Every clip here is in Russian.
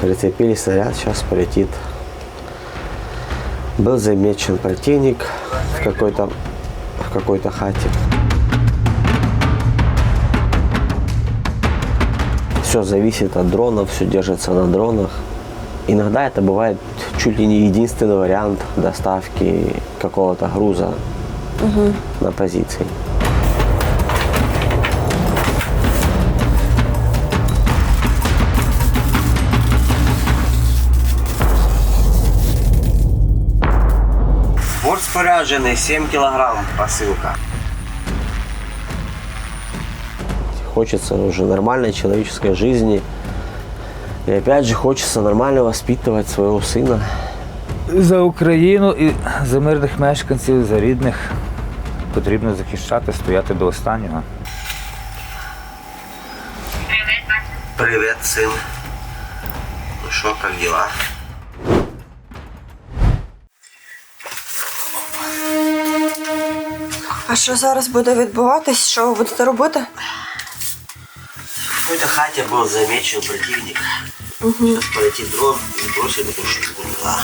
Прицепили снаряд, сейчас полетит. Был замечен противник в какой-то в какой-то хате. Все зависит от дронов, все держится на дронах. Иногда это бывает чуть ли не единственный вариант доставки какого-то груза на позиции. Борт споряджений 7 килограмм посылка. Хочется уже нормальной человеческой жизни. И опять же хочется нормально воспитывать своего сына. За Україну і за мирних мешканців, за рідних потрібно захищати, стояти до останнього. Привет, сын. Ну что, как дела? А що зараз буде відбуватись? Що ви будете робити? В какой-то хате был замечен противник. Сейчас полетит дрон и бросит эту штуку туда.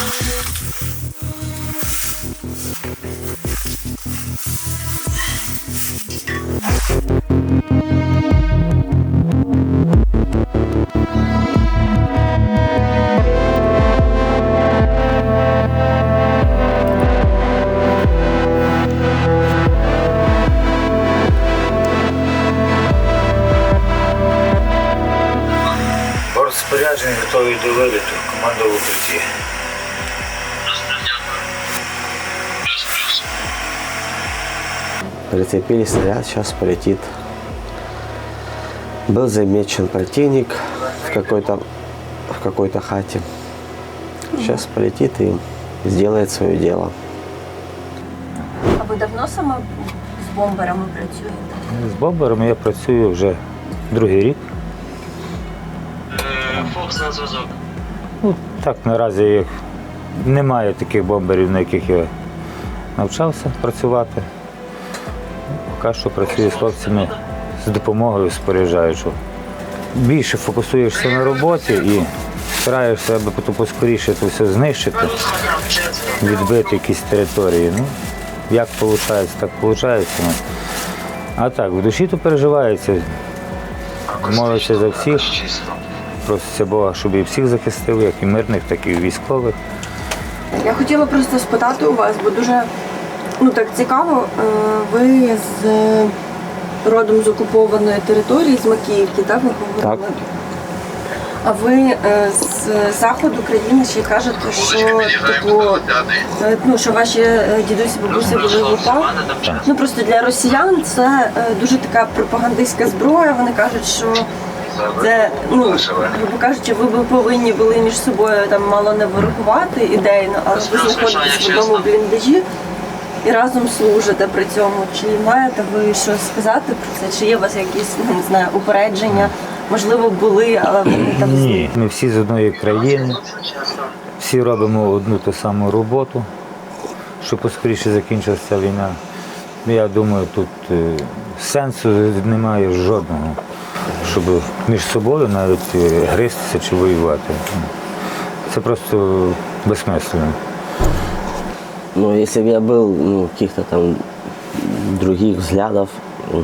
Прицепили снаряд, сейчас полетит. Был замечен противник в какой-то в какой-то хате. Сейчас полетит и сделает свое дело. А ви давно саме з бомберами працюєте? З бомберами я працюю вже другий рік. Фокс на зв'язок. Ну, так наразі їх немає таких бомберів, на яких я навчався працювати. Поки що працюю з хлопцями з допомогою споряджаючого. Більше фокусуєшся на роботі і стараєшся, аби поскоріше це все знищити, відбити якісь території. Ну, як виходить, так виходить. А так, в душі то переживається. Молиться за всіх. Проситься Бога, щоб і всіх захистив, як і мирних, так і військових. Я хотіла просто спитати у вас, бо дуже ну так цікаво. е, Ви з е, родом з окупованої території, з Макіївки, так ви говорили? Так. А ви е, з заходу країни ще кажете, що типу, ну, що ваші дідусі бабусі були в УПА. Ну просто для росіян це дуже така пропагандистська зброя. Вони кажуть, що це, ну, грубо кажучи, ви повинні були між собою там мало не ворогувати ідейно, але ви знаходитесь в одному бліндажі і разом служите при цьому. Чи маєте ви щось сказати про це? Чи є у вас якісь ну, не знаю, упередження? Можливо, були, але вони там Ні, ми всі з одної країни, всі робимо одну ту саму роботу, щоб поскоріше закінчилася війна. Я думаю, тут е, сенсу немає жодного, щоб між собою навіть е, гристися чи воювати. Це просто безсмислено. Но если бы я был ну, каких-то там других взглядов,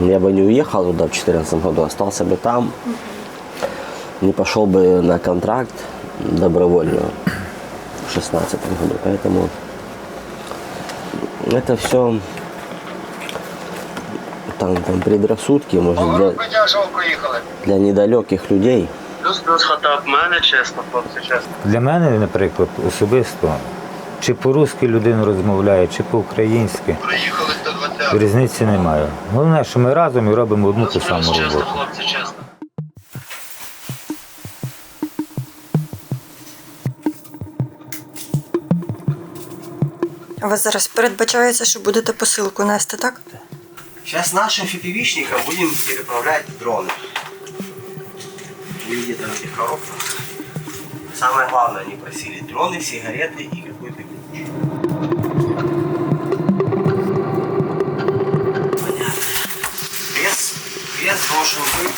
я бы не уехал туда в 2014 году, остался бы там, не пошел бы на контракт добровольно в 2016 году. Поэтому это все там, там предрассудки, может, для, для недалеких людей. Плюс-плюс хата в мене, чесно, хлопці, чесно. Для мене, наприклад, особисто, чи по-русски людина розмовляє, чи по-українськи, різниці немає. Головне, що ми разом і робимо одну ту саму Плюс-плюс, чесно, роботу. хлопці, чесно. У вас зараз передбачається, що будете посилку нести, так? Сейчас нашим фипивичникам будем переправлять дроны. В виде там этих коробках. Самое главное, они просили дроны, сигареты и какой-то должен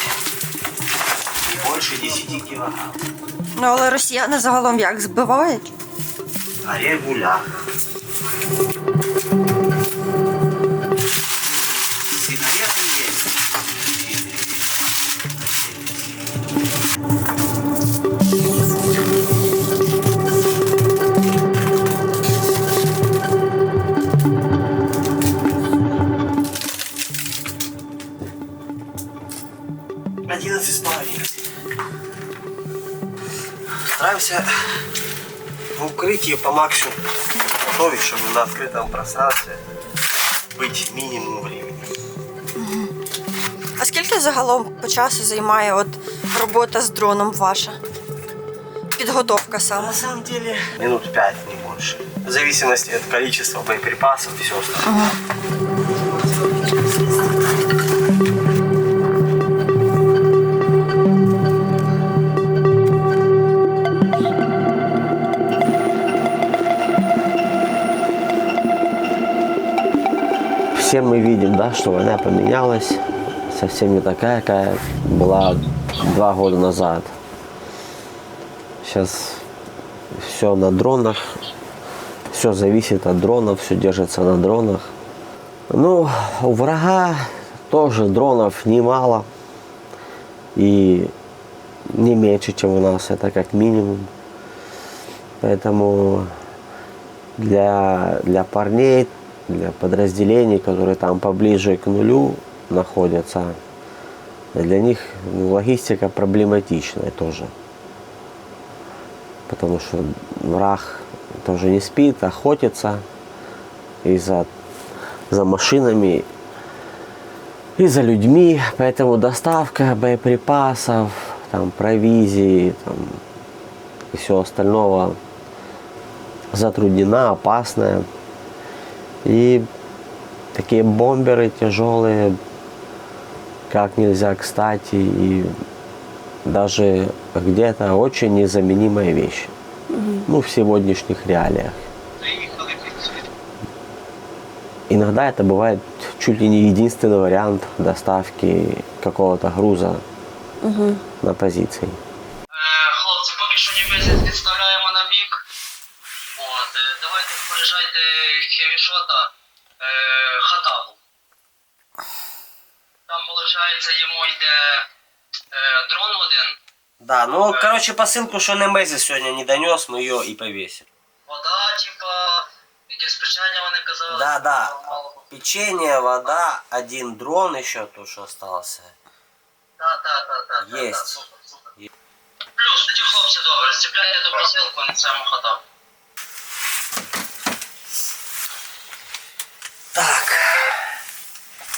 больше больше 10 килограмм. Ну але росіяни загалом як збивають? Регулярно. по максимуму готовить, чтобы на открытом пространстве быть минимум времени. А скільки загалом по часу займає от робота з дроном ваша? Підготовка саме. На самом деле минут пять, не больше. В зависимости от количества боеприпасов и все остальное. Все мы видим, да, что война поменялась, совсем не такая, какая была два года назад. Сейчас все на дронах, все зависит от дронов, все держится на дронах. Ну, у врага тоже дронов немало и не меньше, чем у нас, это как минимум. Поэтому для, для парней, для подразделений, которые там поближе к нулю находятся, для них ну, логистика проблематичная тоже. Потому что враг тоже не спит, охотится и за, за машинами, и за людьми. Поэтому доставка боеприпасов, там, провизии там, и всего остального затруднена, опасная. И такие бомберы тяжелые, как нельзя кстати, и даже где-то очень незаменимая вещь. Ну, в сегодняшних реалиях. Иногда это бывает чуть ли не единственный вариант доставки какого-то груза на позиции. е, хатабу. Там, виходить, йому йде е, дрон один, Да, ну, короче, посылку, что Немези сегодня не донес, мы ее и повесим. вода, типа, якесь печення вони казали. Да, да. Мало. Печенье, вода, один дрон еще, то, что остался. Да, да, да, да, да, Єсть. да, супер, супер. Плюс, тоді хлопці добре, зціпляйте ту посилку на цьому хатабу. Так.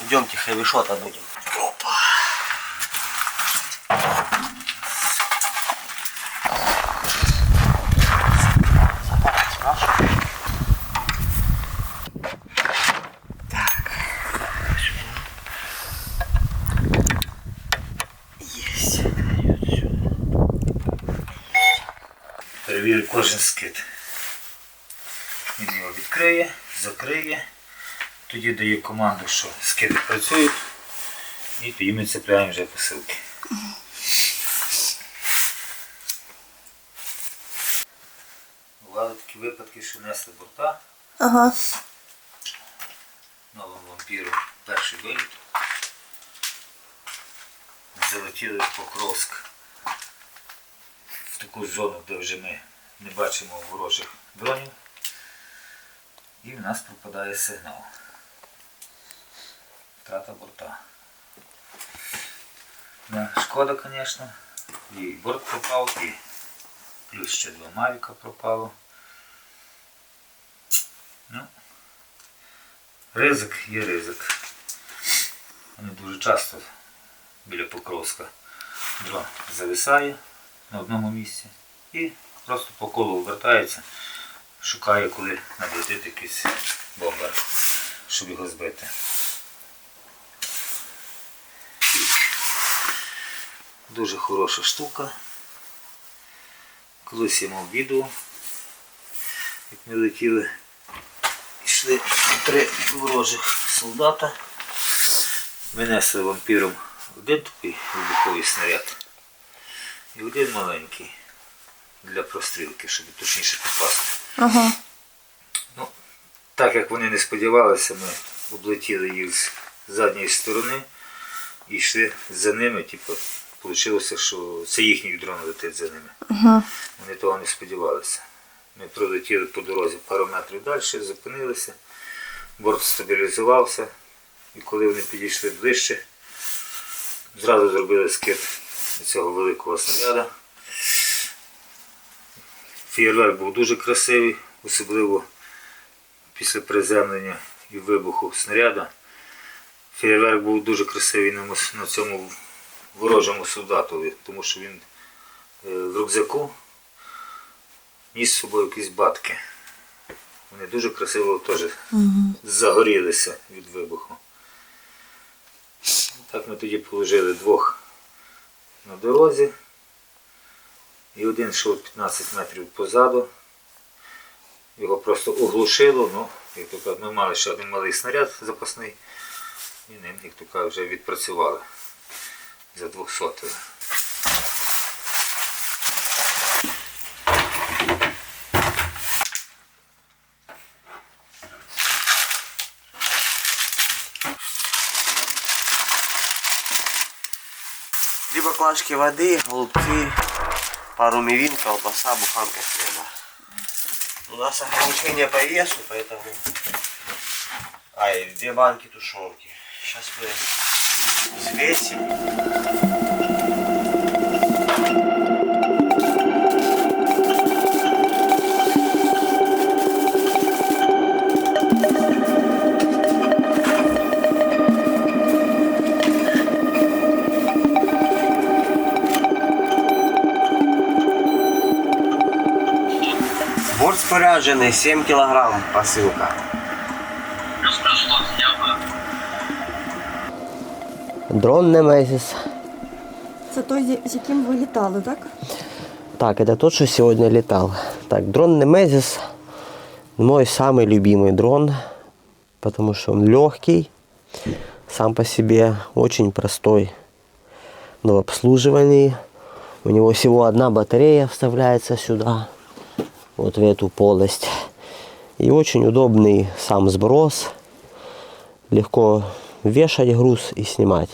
Идемте хэвишота будем. Опа. Так. Есть. Перевірю кожен скид. Він його відкриє, закриє, Тоді дає команду, що скиди працюють, і тоді ми цепляємо вже посилки. Бували такі випадки, що несли борта Ага. новим вампіром перший виліт. Залетіли в Покровськ в таку зону, де вже ми не бачимо ворожих дронів. І в нас пропадає сигнал. Втрата борта. Не, шкода, звісно. І борт пропав, і плюс ще два мавіка пропало. Ну, Ризик є ризик. Вони дуже часто біля Покровська дрон зависає на одному місці і просто по колу вертається, шукає, коли надлетить якийсь бомбер, щоб його збити. Дуже хороша штука. Колись я мав відео, як ми летіли йшли три ворожих солдата. Винесли вампіром один такий вибуховий снаряд. і один маленький для прострілки, щоб точніше попасти. Ага. Ну, так як вони не сподівалися, ми облетіли їх з задньої сторони і йшли за ними. Типу, вийшло, що це їхній дрон летить за ними. Ага. Вони того не сподівалися. Ми пролетіли по дорозі пару метрів далі, зупинилися, борт стабілізувався, і коли вони підійшли ближче, зразу зробили скид цього великого снаряда. Фєєрверк був дуже красивий, особливо після приземлення і вибуху снаряда. Фєєрверк був дуже красивий на цьому ворожому солдатові, тому що він е, в рюкзаку ніс з собою якісь батки. Вони дуже красиво теж загорілися від вибуху. Так ми тоді положили двох на дорозі. І один йшов 15 метрів позаду. Його просто оглушило, ну, як то кажуть, ми мали ще один малий снаряд запасний. І ним, як то кажуть, вже відпрацювали за 200 Две баклажки воды, голубцы, пару мивин, колбаса, буханка хлеба. У нас ограничение по весу, поэтому... А, и две банки тушенки. Сейчас мы взвесим. Борт споряджений, 7 килограмм посылка. Дрон Немезис. Це той, з яким ви літали, так? Так, это тот, что сегодня летал. Так, дрон Немезис мой самый любимый дрон, потому что он легкий, сам по себе очень простой но в обслуживании. У него всего одна батарея вставляется сюда, вот в эту полость. И очень удобный сам сброс. Легко вешать груз и снимать.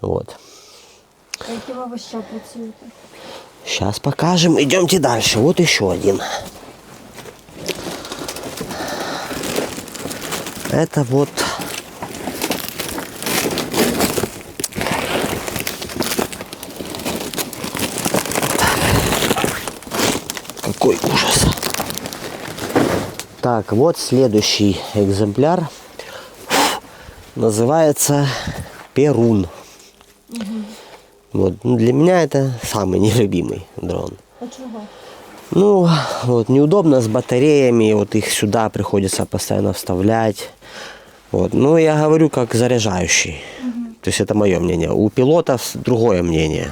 Вот. А якими ви ще працюєте? Сейчас покажем. Идемте дальше. Вот еще один. Это вот какой ужас. Так, вот следующий экземпляр. Называется Перун. Вот. ну, Для меня это самый нелюбимый дрон. А чого? Ну, вот неудобно с батареями, вот их сюда приходится постоянно вставлять. Вот. Ну, я говорю как заряжающий. То есть это мое мнение. У пилотов другое мнение.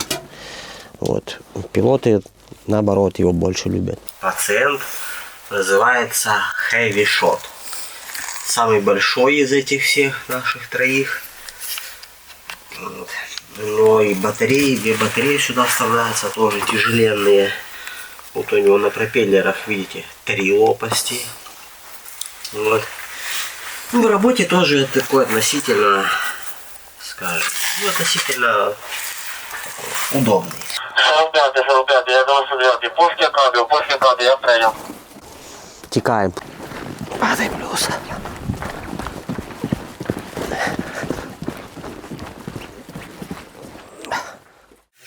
Вот. Пилоты, наоборот, его больше любят. Пациент называется Heavy Shot. Самый большой из этих всех наших троих. Вот. Но и батареи, две батареи сюда вставляются, тоже тяжеленные. Вот у него на пропеллерах, видите, три лопасти. Вот. Ну, в работе тоже такой относительно, скажем, ну, относительно такой удобный. 45, 45, я 99, пушки кабель, пушки кабель, я прийняв. Текаем. Падай плюс.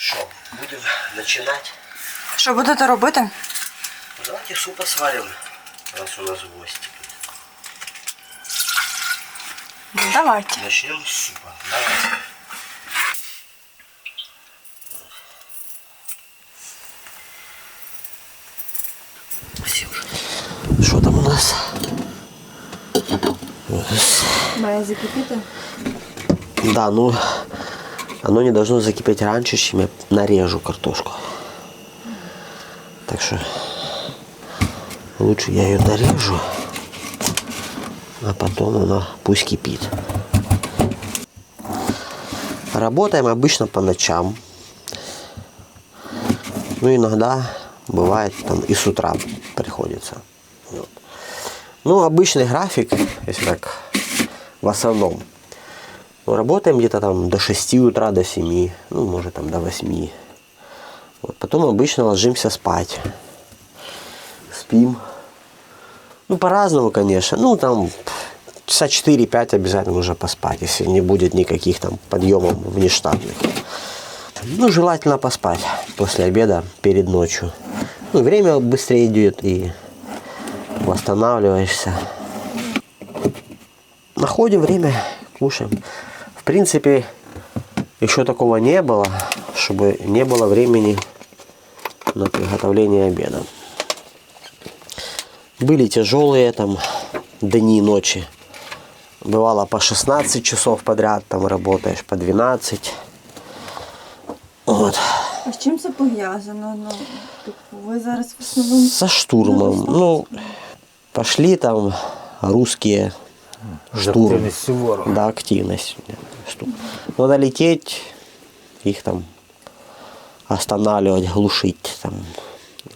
Что, будем начинать? Що будете робити? Давайте супа сварим, раз у нас гости. Давайте. Начнем с супа. Давай. Все уже. Что там у нас? Має закипіти. Да, ну оно не должно закипеть раньше, чем я нарежу картошку. Так что лучше я ее нарежу, а потом она пусть кипит. Работаем обычно по ночам. Ну, иногда бывает там и с утра приходится. Вот. Ну, обычный график, если так, в основном. Работаем где-то там до 6 утра, до 7, ну, может там до 8. Вот. Потом обычно ложимся спать. Спим. Ну, по-разному, конечно. Ну, там часа 4-5 обязательно нужно поспать, если не будет никаких там подъемов внештатных. Ну, желательно поспать после обеда, перед ночью. Ну, время быстрее идет и восстанавливаешься. Находим время, кушаем. В принципе, еще такого не было, чтобы не было времени на приготовление обеда. Были тяжелые там дни и ночи. Бывало по 16 часов подряд там работаешь, по 12. Вот. А з чим це пов'язано? Ну, типу, ви зараз в основному Со штурмом. Ну, пошли там русские штурм. активністю ворога. Да, активность. Штурм. Надо лететь, их там останавливать, глушить там.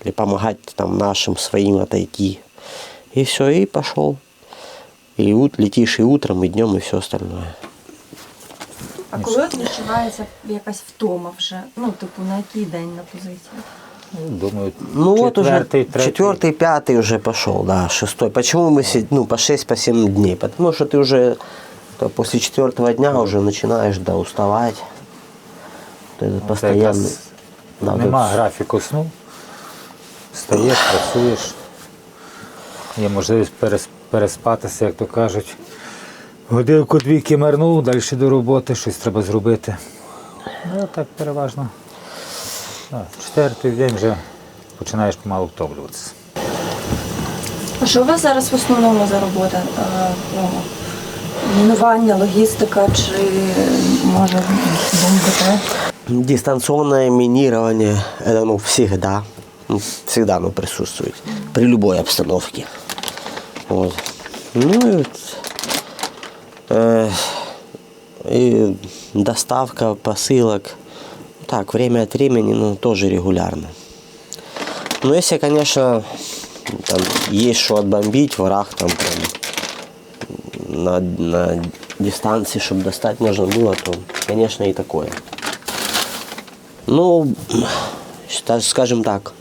Или помогать там нашим своим отойти. И все, и пошел. И ут, летишь и утром, и днем, и все остальное. А коли от відчувається якась втома вже? Ну, типу, на який день на позиції? Ну, Думаю, Ну вот уже четвертий, третій. четвертый, пятый уже пошел, да, шестой. Почему мы си- ну, по 6 по 7 дней? Потому что ты уже то после четвертого дня уже начинаешь да, уставать. Вот этот Це постоянный. якраз да, вот Нема этот- графіку сну. Встаєш, працюєш. Є можливість перес- переспатися, як то кажуть. Годинку дві кимернув, далі до роботи, щось треба зробити. Ну, так переважно. А, Четвертий день вже починаєш помалу втомлюватися. А що у вас зараз в основному за робота? Е, ну, мінування, логістика чи може бомби? Дистанционное минирование, это ну, всегда, ну, всегда оно присутствует, при любой обстановке. Вот. Ну и, вот, э, и доставка посылок, Так, время от времени, ну, тоже регулярно. Но если, конечно, там есть что отбомбить, враг там прям на, на дистанции, чтобы достать можно было, то, конечно, и такое. Ну, скажем так,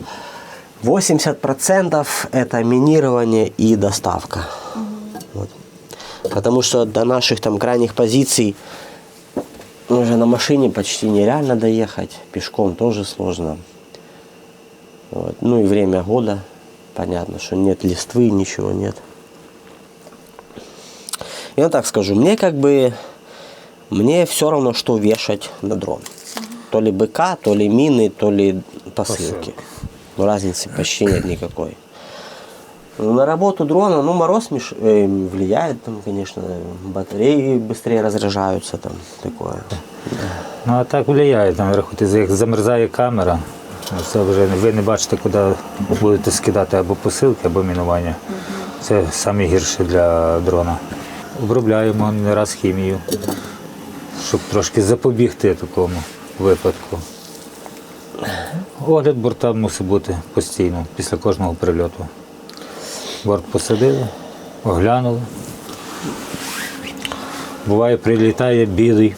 80% это минирование и доставка. Вот. Потому что до наших там крайних позиций уже на машине почти нереально доехать, пешком тоже сложно. Вот. Ну и время года, понятно, что нет листвы, ничего нет. Я так скажу, мне как бы, мне все равно, что вешать на дрон. То ли БК, то ли мины, то ли посылки. Ну, разницы почти нет никакой. На работу дрона, ну, мороз меш- э, влияет, там, конечно, батареи быстрее разряжаются, там, такое. Ну а так впливає, там рахуйте, як замерзає камера. Це вже ви не бачите, куди будете скидати або посилки, або мінування. Це самі гірше для дрона. Обробляємо не раз хімію, щоб трошки запобігти такому випадку. Огляд борта мусить бути постійно після кожного прильоту. Борт посадили, оглянули. Буває, прилітає білий,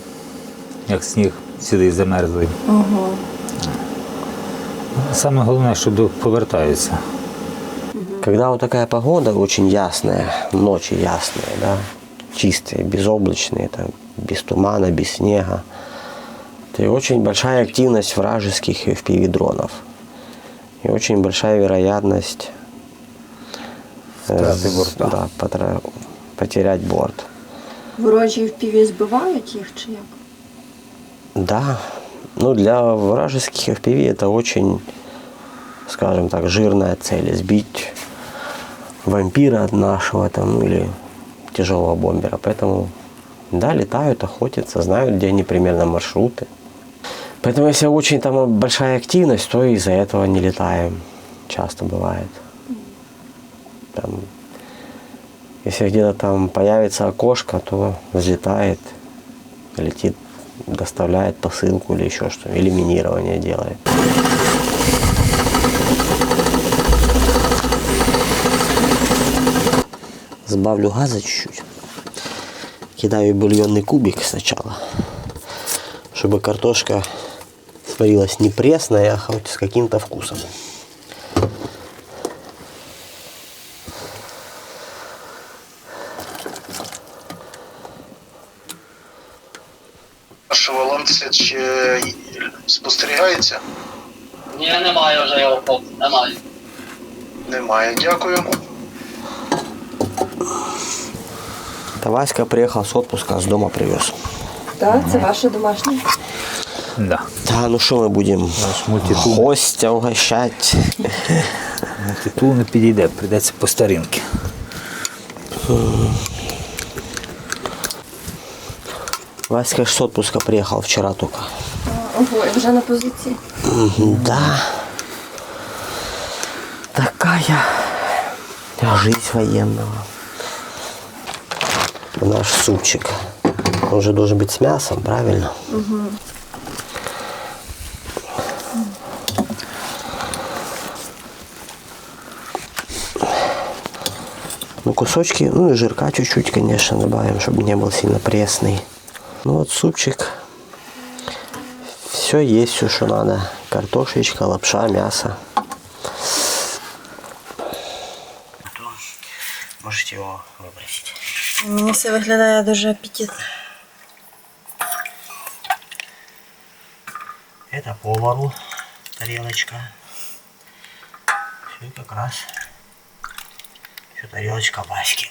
як сніг, сюди замерзлий. Ого. Саме головне, що до- повертаються. Когда вот такая погода очень ясная, ночи ясные, да, чистые, безоблачные, там, без тумана, без снега, то и очень большая активность вражеских FPV-дронов. И очень большая вероятность э, Втрати борта. да, потра- потерять борт. Ворожі впіві збивають їх чи як? Да, ну для вражеских FPV это очень, скажем так, жирная цель. Сбить вампира от нашего там ну, или тяжелого бомбера. Поэтому, да, летают, охотятся, знают, где они примерно маршруты. Поэтому если очень там большая активность, то из-за этого не летаем. Часто бывает. там, если где-то там появится окошко, то взлетает, летит, доставляет посылку или еще что, или минирование делает. Сбавлю газа чуть-чуть. Кидаю бульонный кубик сначала, чтобы картошка сварилась не пресная, а хоть с каким-то вкусом. Немає. Дякую. Это Васька приехал с отпуска, с дома привез. Так, це ваше домашнє. Да. Да, ну что мы будем Наш мультитул. гостя угощать? Титул не підійде, прийдеться по старинки. Васька ж с отпуска приехал вчера только. Ого, і вже на позиції. Да. Такая жизнь военного. Наш супчик. Он же должен быть с мясом, правильно? Ну, кусочки, ну и жирка чуть-чуть, конечно, добавим, чтобы не был сильно пресный. Ну вот супчик. Все есть, все, что надо. Картошечка, лапша, мясо. Можете его выбросить. Мені все виглядає дуже апетитно. Это повару тарелочка. Все как раз. Все тарелочка Васьки.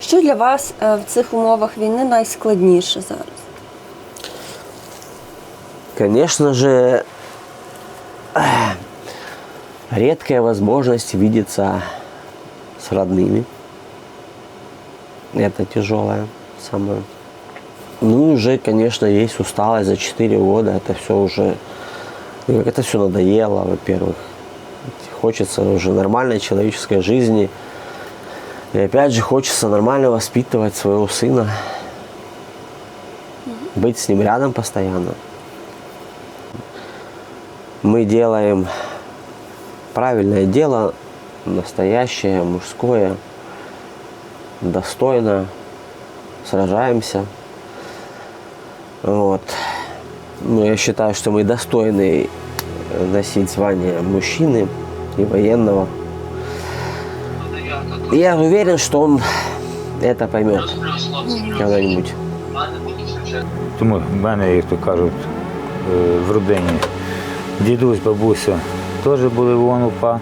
Що для вас е, в цих умовах війни найскладніше зараз? Конечно же, э, редкая возможность видеться с родными. Это тяжелое самое. Ну и уже, конечно, есть усталость за 4 года. Это все уже... ну, как Это все надоело, во-первых. Хочется уже нормальной человеческой жизни. И опять же хочется нормально воспитывать своего сына. Быть с ним рядом постоянно мы делаем правильное дело, настоящее, мужское, достойно, сражаемся. Вот. Ну, я считаю, что мы достойны носить звание мужчины и военного. И Я уверен, что он это поймет Плюс-плюс, хлопці. когда-нибудь. Ладно, поки що вже. Тому в мене, як то кажуть, е, в родині дідусь, бабуся теж були в ОНУПА.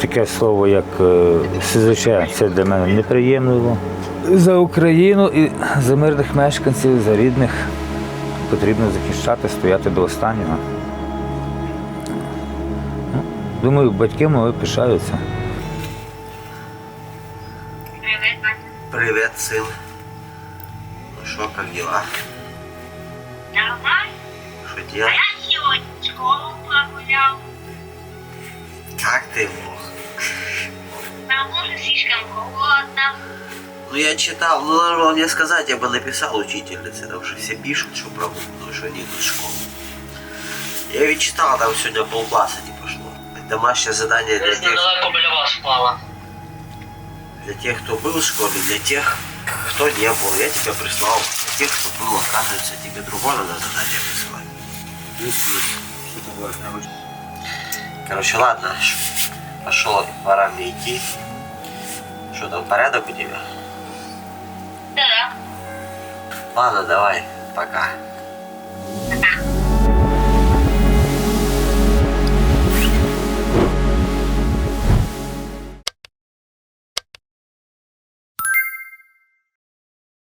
Таке слово, як е, СЗЧ, це для мене неприємливо. За Україну і за мирних мешканців, за рідних потрібно захищати, стояти до останнього. Ну, Думаю, батьки мої пишаються. Привет, сын. Ну что, как дела? Нормально. Что А я сегодня в школу погулял. Как ты мог? На улице слишком холодно. Ну я читал, ну надо было мне сказать, я бы написал учительнице, потому что все пишут, что прогул, потому что они идут в школу. Я ведь читал, там сегодня полкласса не пошло. Домашнее задание для тех, для тех, кто был в школе, для тех, кто не был. Я тебя прислал. Для тех, кто был, оказывается, тебе другое надо задание присылать. Короче, ладно, пошел, пора мне идти. Что там, порядок у тебя? Да. Ладно, давай, пока. Пока.